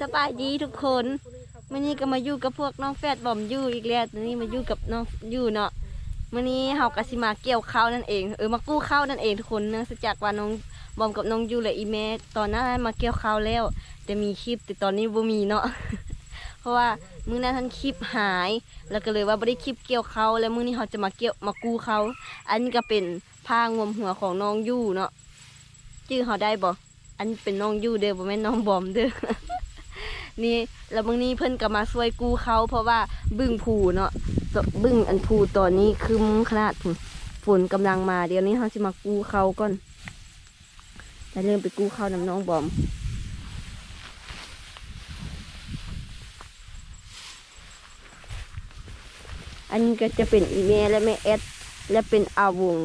สบายดีทุกคนมื่อนี้ก็มาอยู่กับพวกน้องแฟดบอมอยู่อีกแล้วตอนนี้มาอยู่กับน้องอยู่เนาะมื่อนี้เฮากะสิมาเกี่ยวข้าวนั่นเองเออมากู้ข้าวนั่นเองทุกคนเนื่องจากว่าน้องบอมกับน้องอยู่และอีเมตอนนั้นมาเกี่ยวข้าวแล้วแต่มีคลิปแต่ตอนนี้บ่มีเนาะเพราะว่ามื้อนั้นท่านคลิปหาย แล้วก็เลยว่าบ่ได้คลิปเกี่ยวเข้าแล้วมื้อนี้เขาจะมาเกี่ยวมากู้เข้าอันนี้ก็เป็นผ้างวมหัวของน้องอยู่เนาะชื่อเขาได้บ่อันเป็นน้องอยู่เด้อบ่แม่นน้องบอมเด้อ นี่แล้วบางนี้เพิ่นก็มาช่วยกู้เขาเพราะว่าบึ้งผูเนาะบึ้งอันผูตอนนี้คือมขนาดฝุ่นฝนกำลังมาเดี๋ยวนี้เขาจะมากู้เขาก่อนจะเริ่มไปกู้เขาน้ำน้องบอมอันนี้ก็จะเป็นอีเมลและแม่แอดและเป็นอาวง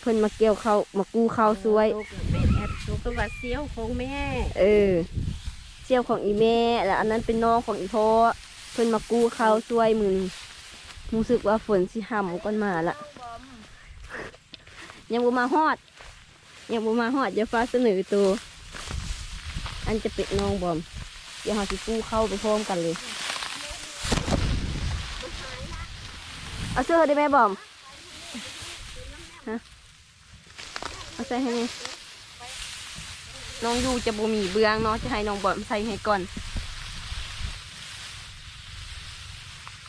เพิ่นมาเกี่ยวเขามากู้เขาช่วยลูกเป็นแอดลูกตัวว่าเซียวของแม่ เออ เสี่ยวของอีแม่ แล้วอันนั้นเป็นน้องของอีพ่อเพิ่นมากู้เขาช่วยมือนี้รู้สึกว่าฝนสิห่ำก่อนมาละยังบ่มาฮอด ยังบ่มาฮอดอย่าฟ้าเสนอตัวอันจะเป็นน้องบอมเดี๋ยวเราสิกู้เข้าไปพร้อมกันเลย เอาเสื้อได้ไหมบอมฮะเอาใส่ให้ น้องยูจะบ่มีเบื้องเนาะจะให้น้องบอมใส่ให้ก่อน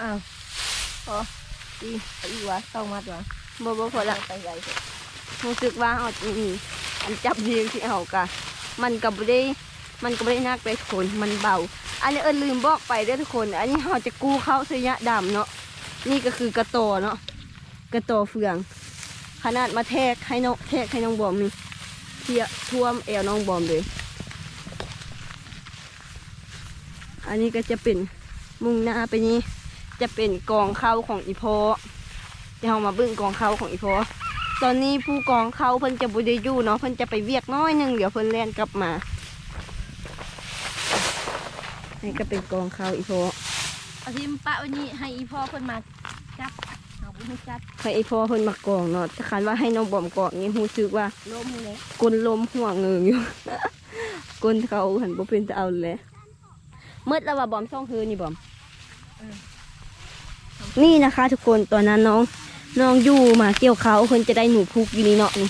อ้าวพออีอีวะต้องมัดวะบ่บ่พอละไปใหญ่เถอะรู้สึกว่าเอาจริงๆอันจับเรียงที่เอากะมันก็บ่ได้มันก็บ่ได้นักไปทุกคนมันเบา อันนี้เอิ้นลืมบอกไปเด้อทุกคน อันนี้เราจะกู้เข้าสยะดำเนาะนี่ก็คือกระโตเนาะกระโตเฟือง ขนาดมาแทกให้น้องแทกให้น้องบอมนี่ เทียท่วมเอวน้องบอมเลย อันนี้ก็จะเป็นมุ่งหน้าไปนี้จะเป็นกองเข้าของอีพอจะเอามาบึ้งกองเข้าของอีพอตอนนี้ผู้กองเข้าเพิ่นจะบุได้อยู่เนาะเพิ่นจะไปเวียกน้อยหนึงเดี๋ยวเพิ่นแล่นกลับมานี่ก็เป็นกองเข้าอีพอเอาทีมปะวันนี้ให้อีพอเพิ่นมาจับ เอาบุญจับให้อีพอเพิ่นมากองเนาะถ้าคันว่าให้น้องบอมกองนี่รู้สึกว่าลมเลยกลลมหัวเงิงอยู่ กลเขาหันบ่เป็นจะเอาเลยเมื่อแล้วว่าบอมช่องคือนี่บอม นี่นะคะ ทุกคนตอนนั้นน้อง น้องอยู่มาเกี่ยวเขาเพิ่นจะได้หนูพุกอยู่นี่เนาะนี่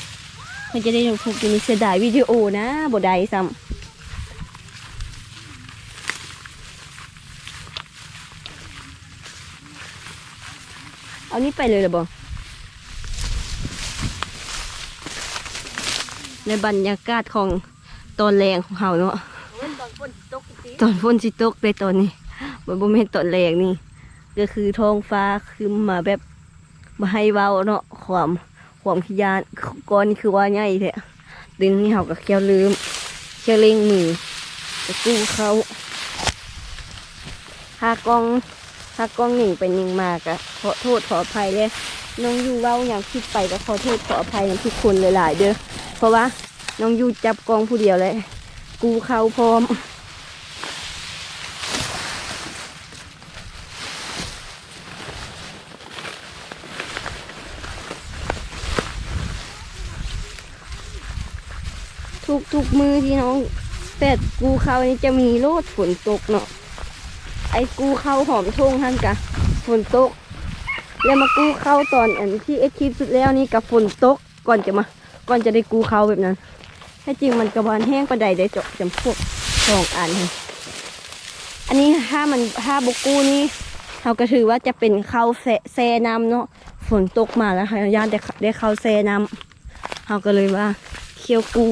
เพิ่นจะได้หนูพุกอยู่นี่เสียดายวิดีโอนะบ่ได้ซ้ำ เอานี่ไปเลยเหรอบ่ในบรรยากาศของตอนแรงของเขาเนาะเว้นตอนฝนตกสิตอนฝนสิตกไปตอนนี้มันบ่แม่นตอนแรงนี่ ก็คือท้องฟ้าคือมาแบบมาให้เว้าเนาะความความขยานก้อนนี่คือว่าใหญ่แท้ดึงนี่เฮาก็เคี้ยวลืมเคี้ยวเล่งมือไปกู้เขาหากล้อง หากล้องหนึ่งเป็นหนึ่งมากอะขอโทษขออภัยเลยน้องยูเว้าอย่างคิดไปก็ขอโทษขออภัยกับทุกคนหลายๆเด้อเพราะว่าน้องยูจับกล้องผู้เดียวเลยกูเขาพร้อมทุกทุกมือที่น้องแปดกูเข้านี่จะมีโลดฝนตกเนาะ ไอ้กูเข้าหอมทุ่งท่านกะฝนตกแล้วมากู้เข้าตอนอันที่เอ็ดคลิปสุดแล้วนี่กับฝนตกก่อนจะมา ก่อนจะได้กู้เข้าแบบนั้นแท้จริงมันกระบานแห้งประดได้เจาะจำพวกสองอันค่ะอันนี้ถ้ามันถ้าบกู้นี่เราก็ถือว่าจะเป็นเข้าแซแซน้ำเนาะฝนตกมาแล้วค่ะย่านได้ได้เข้าแซน้ำเราก็เลยว่าเคียวกู้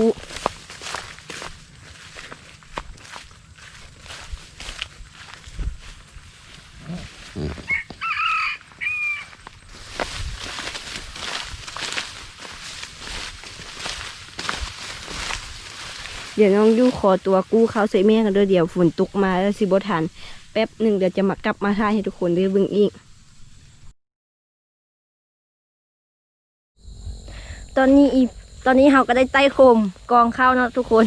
เดี๋ยวน้องยู่ขอตัวกู้เขาใส่แม่กันเด้อเดี๋ยวฝนตกมาแล้วสิบทันแป๊บหนึ่งเดี๋ยวจะมากลับมาท่ายให้ทุกคนได้เบิ่งอีก ตอนนี้อีตอนนี้เราก็ได้ใต้โคมกองข้าวเนาะทุกคน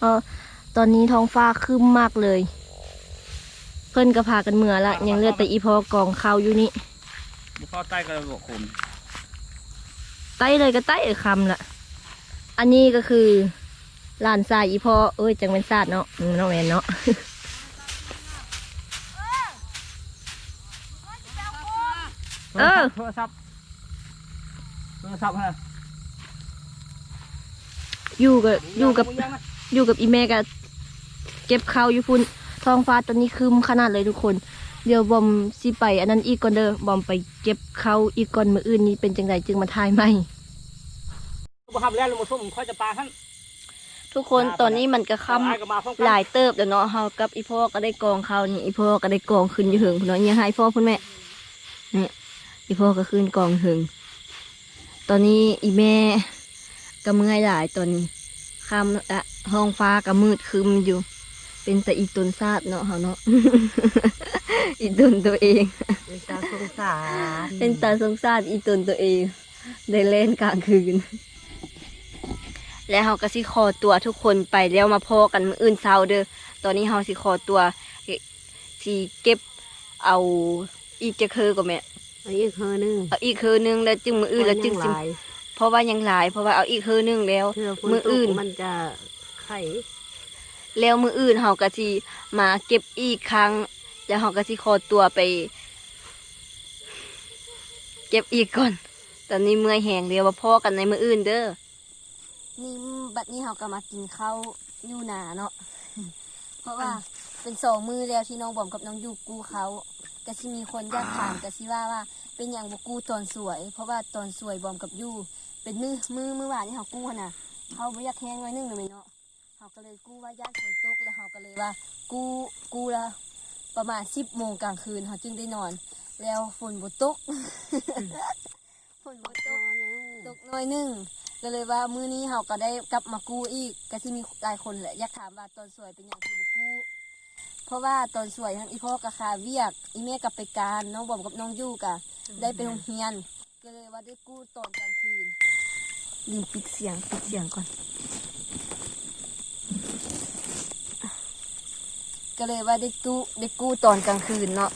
เออตอนนี้ท้องฟ้าครึ้มมากเลย เพิ่นก็พากันเมื่อละยังเหลือแต่อีพอกองข้าวอยู่นี่บุเข้าใต้กระบอกคมใต้เลยก็ใต้เออคำละอันนี้ก็คือห ลานชายอีพ่อเอ้ยจังเป็นศาสตร์เนาะอืมเนาะแม่นเนาะเออโทรศัพท์โทรศัพท์ฮะอยู่กับอยู่กับอยู่กับอีแม่กับเก็บข้าวอยู่พุ่นท้องฟ้าตอนนี้คืมขนาดเลยทุกคน เดี๋ยวบอมสิไป อันนั้นอีกก่อนเด้อบอมไปเก็บข้าวอีกก่อนมืออื่นนี้เป็นจังไดจึงมาทายไหมบ่ทำแล้วลงมาส้มค่อยจะปลาท่าน ทุกคนตอนนี้มันก็ค่อ้ายก็มาพร้อมำกัหลายเติบแล้วเนาะเฮากับอีพ่อก็ได้กองข้าวนี่อีพ่อก็ได้กองขึ้นอยู่หึงพุ่นเนาะยังให้พ่อพุ่นแม่นี่อีพ่อก็ขึ้นกองหึงตอนนี้อีแม่ก็เมื่อยหลายตอนนี้ค่ำอะห้องฟ้าก็มืดครึมอยู่ เป็นแต่อีตนซาดเนาะเฮาเนาะอีตนตัวเองเป็นตาสงสารเป็นตาสงสารอีตนตัวเอง ได้เล่นกลางคืน แล้วเฮาก็สิขอตัวทุกคนไปแล้วมาพอกันมื้ออื่นเช้าเด้อตอนนี้เฮาสิขอตัวเอ่อสิเก็บเอาอีกจะคือก็แม่อันนี้คือนึงเอาอีกคือหนึงแล้วจึงมื้ออื่นแล้วจึงสิเพราะว่ายังหลาย เพราะว่าเอาอีกคือหนึงแล้วมื้ออื่นมันจะไข่แล้วมื้ออื่นเฮาก็สิมาเก็บอีกครั้ง แล้วเฮาก็สิขอตัวไป เก็บอีกก่อน ตอนนี้เมื่อยแหงเดียวมาพ่อกันในมื้ออื่นเด้อ นี่บัดนี้เฮาก็มากินข้าวอยู่หนาเนาะ เพราะว่าเป็นสองมือแล้วที่น้องบอมกับน้องยูกู้เขาก็สิมีคนอยากถามก็สิว่าว่า เป็นอย่างบ่กู้ตอนสวย เพราะว่าตอนสวยบอมกับยูเป็นมือมือมือหวานที่เฮากู้หั่นน่ะเขาบ่อยากแห้งไว้นึงเลยเนาะเฮาก็เลยกู้ว่าย่านฝนตกแล้วเฮาก็เลยว่า กู้กู้ละประมาณ10โมงกลางคืนเฮาจึงได้นอน แล้วฝนบ่ตกฝนบ่ตกตกหน้อยหนึง ก็เลยว่ามื้อนี้เฮาก็ได้กลับมากู้อีกก็สิมีหลายคนแหละอยากถามว่าตอนสวยเป็นอย่างที่บ่กู้เพราะว่าตอนสวยทั้งอีพ่อกับคาเวียก อีแม่กับไปการน้องบอมกับน้องยู่กะได้ไปโรงเรียน ก็เลยว่าได้กู้ตอนกลางคืนลืมปิดเสียงปิดเสียงก่อน ก็เลยว่าได้กู้ได้กู้ตอนกลางคืนเนาะ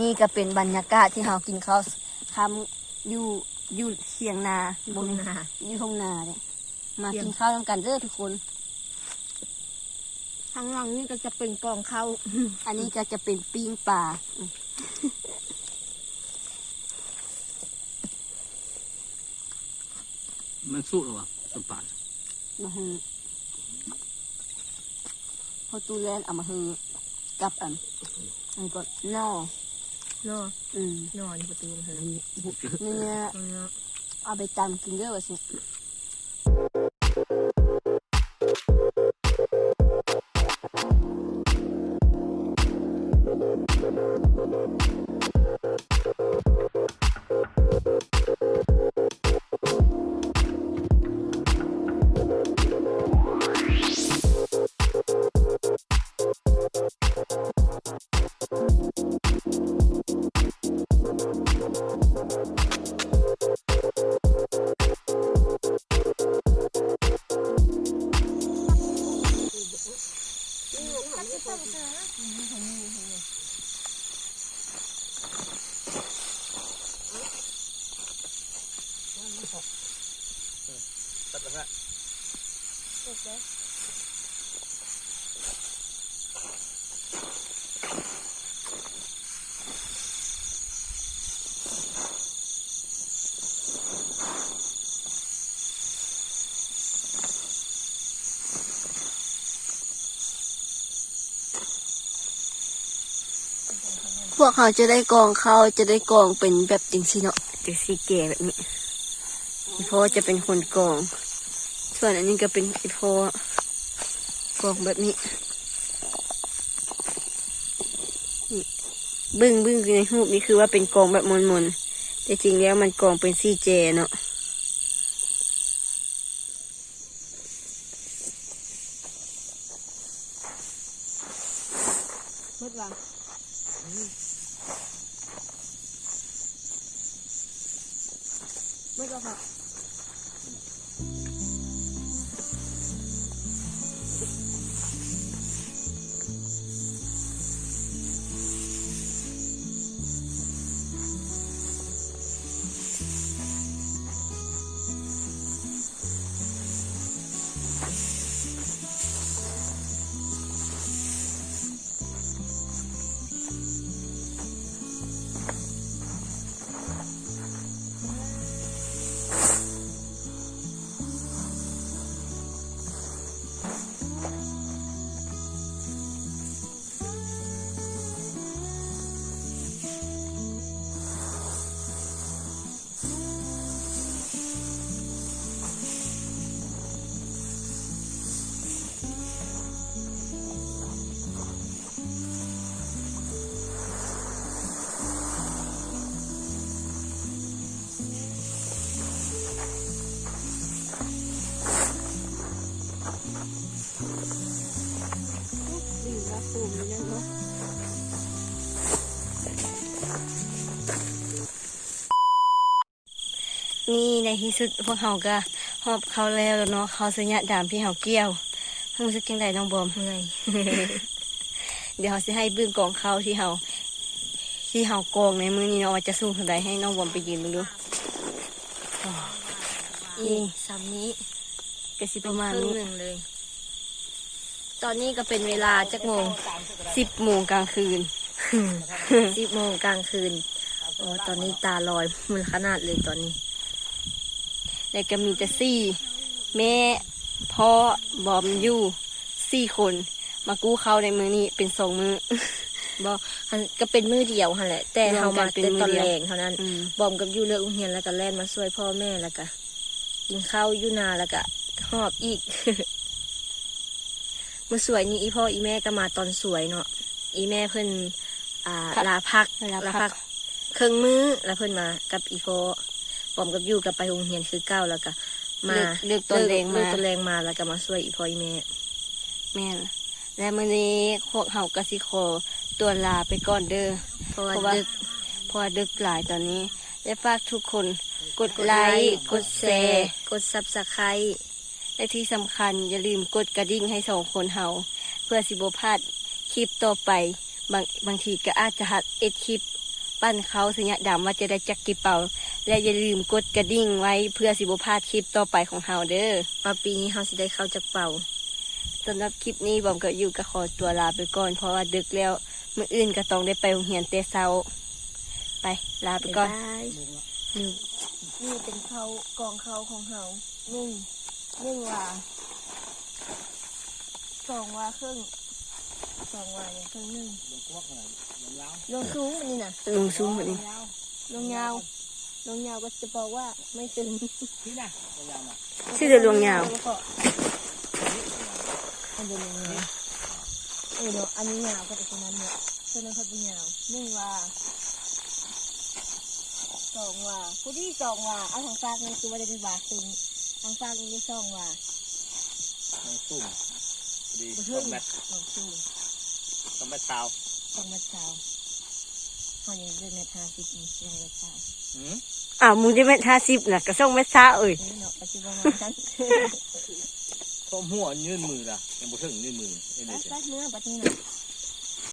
นี่ก็เป็นบรรยากาศที่เฮากินข้าวคำอยู่ อยู่เสียงนาบนนา อยู่ทุ่งนาเนี่ยมาเสียงกินข้าวกันเด้อทุกคน ทางหลังนี่ก็จะเป็นกองข้าวอันนี้ก็จะเป็นปิ้งปลามันสู้หรอวะสมปามาฮือพอตูแลนเอามาฮือกับอันอันก็นอ เนาะอืมนอนประตูเฮ้ยเนี่ยเอาไปตำกินเด้อวะสิตั พวกเขาจะได้กองเขาจะได้กองเป็นแบบจริงสิเนาะจังสีแก่แบบนี้อีพ่อจะเป็นคนกอง ส่วนอันนี้ก็เป็นอีพ่อกองแบบนี้นี่บึ้งบึ้งในรูปนี้คือว่าเป็นกองแบบมนมนๆแต่จริงแล้วมันกองเป็นซีเจเนาะมืดวัง มืดวั ที่สุดพวกเฮาก็หอบเขาแล้วเนาะเขาสัญญาดามที่เฮาเกี่ยวรู้สึกยังไงน้องบอมเมื่อยเดี๋ยวเฮาสิให้เบื้องกองเขาที่เฮาที่เฮากองในมือนี้เนาะว่าจะสูงเท่าใดให้น้องบอมไปยืนดูดูอ๋ออีซ้ำนี้ก็สิประมาณครึ่งนี้หนึ่งเลย ตอนนี้ก็เป็นเวลาจักโมงสิบโมงกลางคืนสิบโมงกลางคืนโอ้ตอนนี้ตาลอยมันขนาดเลยตอนนี้ แล้วก็มีแต่สี่แม่พ่อบอมอยู่สี่คน มากู้เขาในมือนี้เป็นสองมือบอกก็เป็นมือเดียวหั่นแหละ แต่รวมกันเฮามาเป็นแต่มื้ตออนเดียวแรงเท่านั้นอืมบอมกับยูเลิกโรงเรียนแล้วก็แล่นมาช่วยพ่อแม่แล้วก็กินข้าวอยูนาแล้วก็หอบอีกเมื่อสวยนี้อีพ่ออีแม่ก็มาตอนสวยเนาะอีแม่เพิ่นอ่าพักลาพักลาพักเครื่องมือแล้วเพิ่นมากับอีพ่อบ อมกับยูกับไปโรงเรียนคือเก้าแล้วก็มาเลือกเลือกตอนแรงเลืมาอกตอนแรงมาแล้วก็มาช่วยอีพ่ออีแม่แม่นและมื้อนี้พวกเฮาก็สิขอตัวลาไปก่อนเด้อเพราะว่าเพราะว่าดึกเพราะว่าดึกหลายตอนนี้และฝากทุกคนกดไลค์กดแชร์กดซับสไครต์และที่สำคัญอย่าลืมกดกระดิ่งให้สองคนเฮาเพื่อสิบพลาดคลิปต่อไปบางบางทีก็อาจจะหัดเอ็ดคลิป ปั้นเขาสัญญาดำว่าจะได้จักกี่เป่า และอย่าลืมกดกระดิ่งไว้เพื่อสิบพลาดคลิปต่อไปของเฮาเด้อว่าปีนี้เฮาสิได้เข้าจากเป่าสำหรับคลิปนี้บอมก็อยู่กับขอตัวลาไปก่อน เพราะว่าดึกแล้วมื้ออื่นก็ต้องได้ไปโรงเรียนเตะเช้าไปลาไปก่อนนี่นี่เป็นเขากองเขาของเฮาหนึ่งหนึ่งว่าสองว่าครึ่งสองว่าอย่างครึ่งหนึ่ง ลงสูงอันนี่นะลงซูมเหมือนนี้ลงยาวลงยาวก็จะบอกว่าไม่ตึงที่น่ะยาวๆน่ะชื่อเดือลวงยาวแล้วก็อันเดียวลงยาวเออเนาะอันนี้ยาวก็อีกคนนั้นเนี่ยเท่านั้นเขาเป็นยาวหนึ่งว่าสองว่าผู้ที่สองว่าเอาทางฟากนี่คือว่าจะเป็นบาทตึงทางฟากนี่ได้สองว่ามันซุ่มดีบ่สถึองงเมตรสองสูงสองเมตรเท้า สองเมตรเช้าเขายังเดินในทางสิบนี่สองเมตรเช้าหืมอ้าวมึงจะเม็ดห้าสิบนะก็ส่งเม็ดช้าเอ่ยนี่เนาะปัจจุบันนั้นต้มหัวยื่นมือล่ะยังบ่ถึงยื่นมือเอ้ยไปเดี๋ยวไปเมื่อปัจจุบัน